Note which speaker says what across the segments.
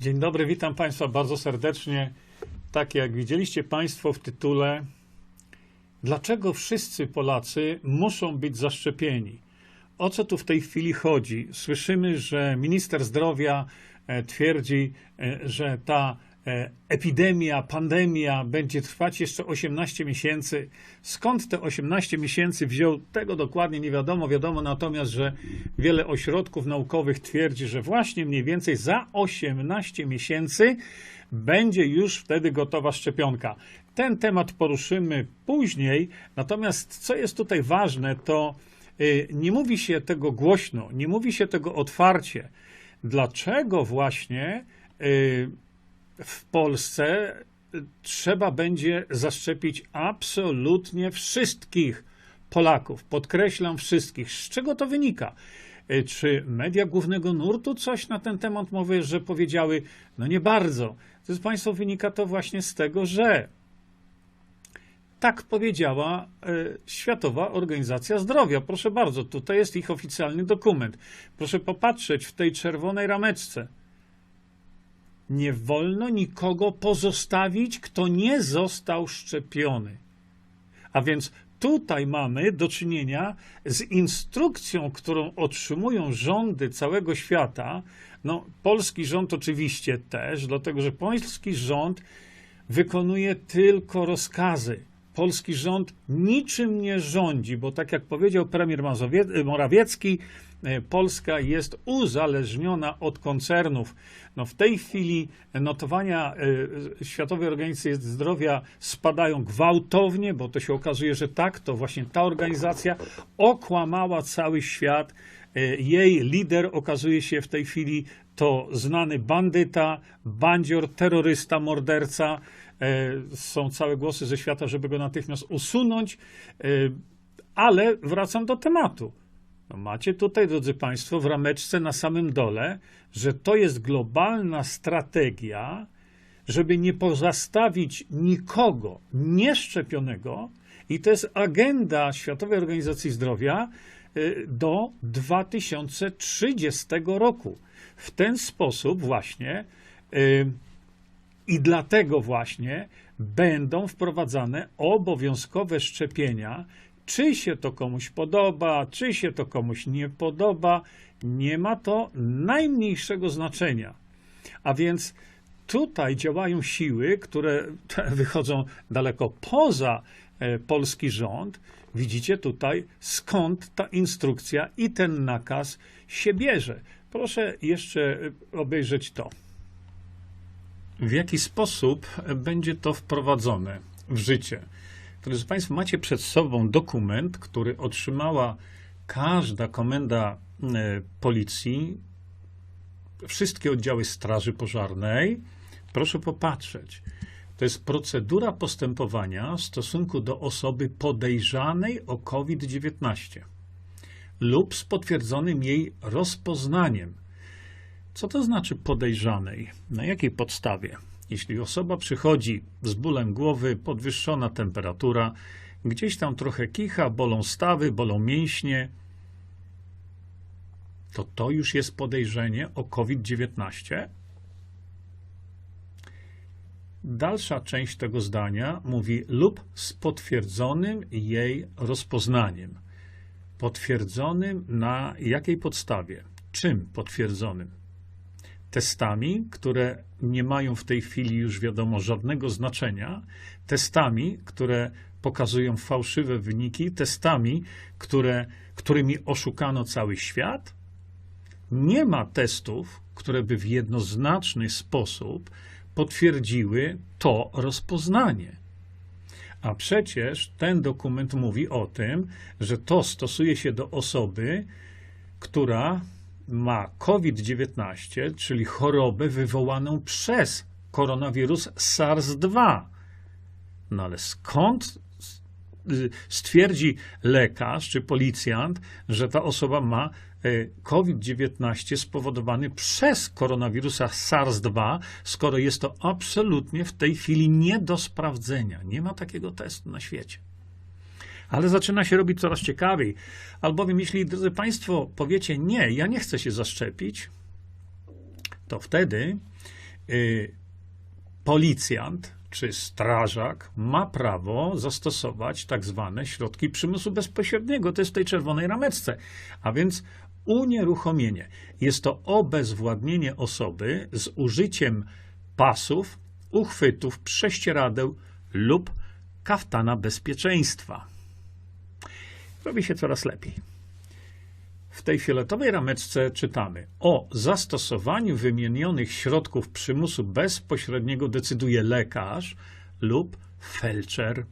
Speaker 1: Dzień dobry, witam Państwa bardzo serdecznie. Tak jak widzieliście Państwo w tytule, dlaczego wszyscy Polacy muszą być zaszczepieni? O co tu w tej chwili chodzi? Słyszymy, że minister zdrowia e, twierdzi, e, że ta epidemia, pandemia będzie trwać jeszcze 18 miesięcy. Skąd te 18 miesięcy wziął, tego dokładnie nie wiadomo. Wiadomo natomiast, że wiele ośrodków naukowych twierdzi, że właśnie mniej więcej za 18 miesięcy będzie już wtedy gotowa szczepionka. Ten temat poruszymy później, natomiast co jest tutaj ważne, to y, nie mówi się tego głośno, nie mówi się tego otwarcie. Dlaczego właśnie y, w Polsce trzeba będzie zaszczepić absolutnie wszystkich Polaków? Podkreślam wszystkich. Z czego to wynika? Y, Czy media głównego nurtu coś na ten temat mówią, że powiedziały? No nie bardzo. Drodzy Państwo, wynika to właśnie z tego, że tak powiedziała e, Światowa Organizacja Zdrowia. Proszę bardzo, tutaj jest ich oficjalny dokument. Proszę popatrzeć w tej czerwonej rameczce. Nie wolno nikogo pozostawić, kto nie został szczepiony. A więc tutaj mamy do czynienia z instrukcją, którą otrzymują rządy całego świata. No, polski rząd oczywiście też, dlatego że polski rząd wykonuje tylko rozkazy. Polski rząd niczym nie rządzi, bo tak jak powiedział premier Mazowie- Morawiecki, Polska jest uzależniona od koncernów. No w tej chwili notowania e, Światowej Organizacji Zdrowia spadają gwałtownie, bo to się okazuje, że tak, to właśnie ta organizacja okłamała cały świat. E, Jej lider okazuje się w tej chwili to znany bandyta, bandzior, terrorysta, morderca. E, Są całe głosy ze świata, żeby go natychmiast usunąć. E, Ale wracam do tematu. No macie tutaj, drodzy Państwo, w rameczce na samym dole, że to jest globalna strategia, żeby nie pozostawić nikogo nieszczepionego, i to jest agenda Światowej Organizacji Zdrowia y, do 2030 roku. W ten sposób właśnie y, i dlatego właśnie będą wprowadzane obowiązkowe szczepienia. Czy się to komuś podoba, czy się to komuś nie podoba, nie ma to najmniejszego znaczenia. A więc tutaj działają siły, które wychodzą daleko poza e, polski rząd. Widzicie tutaj, skąd ta instrukcja i ten nakaz się bierze. Proszę jeszcze e, obejrzeć to. W jaki sposób będzie to wprowadzone w życie? Drodzy Państwo, macie przed sobą dokument, który otrzymała każda komenda e, policji, wszystkie oddziały Straży Pożarnej. Proszę popatrzeć. To jest procedura postępowania w stosunku do osoby podejrzanej o COVID-19 lub z potwierdzonym jej rozpoznaniem. Co to znaczy podejrzanej? Na jakiej podstawie? Jeśli osoba przychodzi z bólem głowy, podwyższona temperatura, gdzieś tam trochę kicha, bolą stawy, bolą mięśnie, to to już jest podejrzenie o COVID-19? Dalsza część tego zdania mówi lub z potwierdzonym jej rozpoznaniem. Potwierdzonym na jakiej podstawie? Czym potwierdzonym? Testami, które nie mają w tej chwili już wiadomo żadnego znaczenia, testami, które pokazują fałszywe wyniki, testami, które, którymi oszukano cały świat? Nie ma testów, które by w jednoznaczny sposób potwierdziły to rozpoznanie. A przecież ten dokument mówi o tym, że to stosuje się do osoby, która ma COVID-19, czyli chorobę wywołaną przez koronawirus SARS-2. No ale skąd stwierdzi lekarz czy policjant, że ta osoba ma y, COVID-19 spowodowany przez koronawirusa SARS-2, skoro jest to absolutnie w tej chwili nie do sprawdzenia. Nie ma takiego testu na świecie. Ale zaczyna się robić coraz ciekawiej. Albowiem, jeśli, drodzy Państwo, powiecie nie, ja nie chcę się zaszczepić, to wtedy y, policjant czy strażak ma prawo zastosować tak zwane środki przymusu bezpośredniego. To jest w tej czerwonej rameczce. A więc unieruchomienie. Jest to obezwładnienie osoby z użyciem pasów, uchwytów, prześcieradeł lub kaftana bezpieczeństwa. Robi się coraz lepiej. W tej fioletowej rameczce czytamy o zastosowaniu wymienionych środków przymusu bezpośredniego decyduje lekarz lub felczer,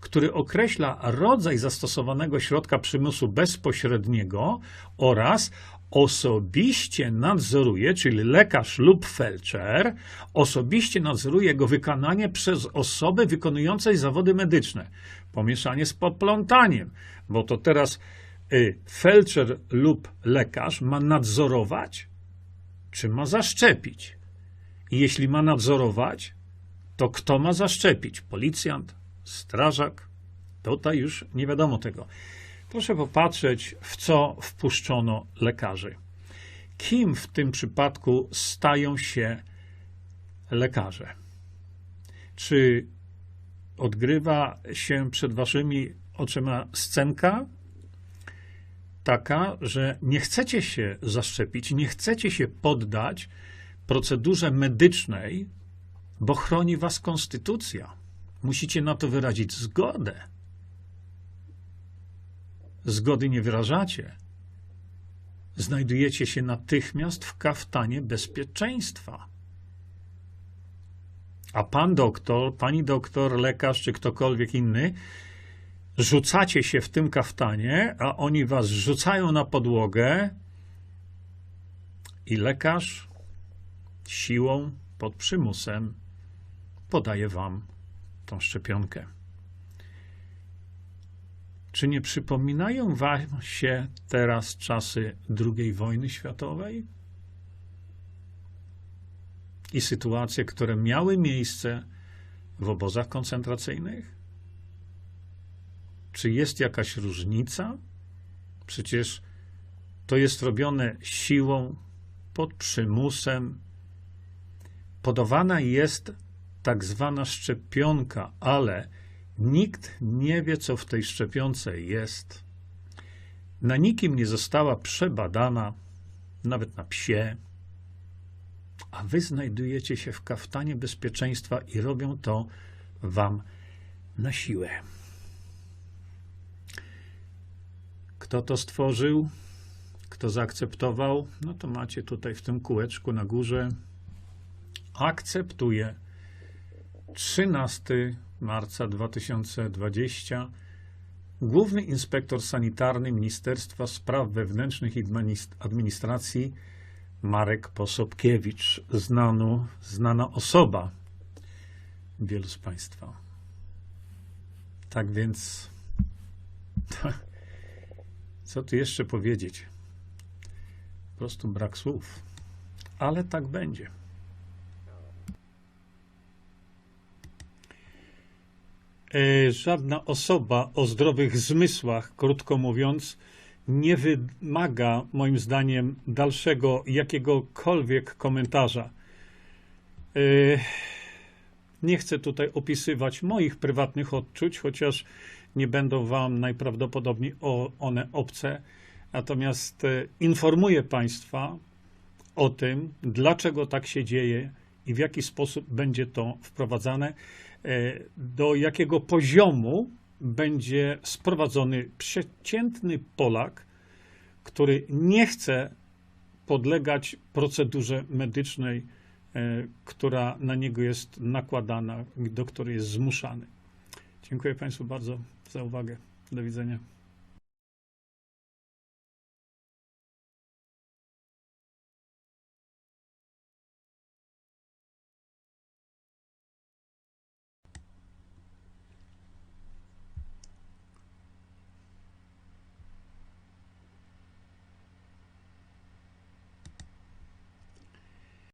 Speaker 1: który określa rodzaj zastosowanego środka przymusu bezpośredniego oraz osobiście nadzoruje, czyli lekarz lub felczer, osobiście nadzoruje jego wykonanie przez osobę wykonującej zawody medyczne. Pomieszanie z poplątaniem, bo to teraz y, felczer lub lekarz ma nadzorować, czy ma zaszczepić. I jeśli ma nadzorować, to kto ma zaszczepić? Policjant, strażak? Tutaj już nie wiadomo tego. Proszę popatrzeć, w co wpuszczono lekarzy. Kim w tym przypadku stają się lekarze? Czy odgrywa się przed waszymi oczyma scenka taka, że nie chcecie się zaszczepić, nie chcecie się poddać procedurze medycznej, bo chroni was konstytucja. Musicie na to wyrazić zgodę. Zgody nie wyrażacie. Znajdujecie się natychmiast w kaftanie bezpieczeństwa. A pan doktor, pani doktor, lekarz czy ktokolwiek inny, rzucacie się w tym kaftanie, a oni was rzucają na podłogę i lekarz siłą, pod przymusem podaje wam tą szczepionkę. Czy nie przypominają wam się teraz czasy II wojny światowej? I sytuacje, które miały miejsce w obozach koncentracyjnych? Czy jest jakaś różnica? Przecież to jest robione siłą, pod przymusem. Podawana jest tak zwana szczepionka, ale nikt nie wie, co w tej szczepionce jest. Na nikim nie została przebadana, nawet na psie. A wy znajdujecie się w kaftanie bezpieczeństwa i robią to wam na siłę. Kto to stworzył? Kto zaakceptował? No to macie tutaj w tym kółeczku na górze. Akceptuje 13 marca 2020 Główny Inspektor Sanitarny Ministerstwa Spraw Wewnętrznych i Administracji Marek Posobkiewicz, znano, znana osoba wielu z Państwa. Tak więc, co tu jeszcze powiedzieć? Po prostu brak słów. Ale tak będzie. E, żadna osoba o zdrowych zmysłach, krótko mówiąc, nie wymaga, moim zdaniem, dalszego jakiegokolwiek komentarza. E, nie chcę tutaj opisywać moich prywatnych odczuć, chociaż nie będą Wam najprawdopodobniej one obce. Natomiast e, informuję Państwa o tym, dlaczego tak się dzieje i w jaki sposób będzie to wprowadzane. E, do jakiego poziomu będzie sprowadzony przeciętny Polak, który nie chce podlegać procedurze medycznej, e, która na niego jest nakładana, do której jest zmuszany. Dziękuję Państwu bardzo za uwagę. Do widzenia.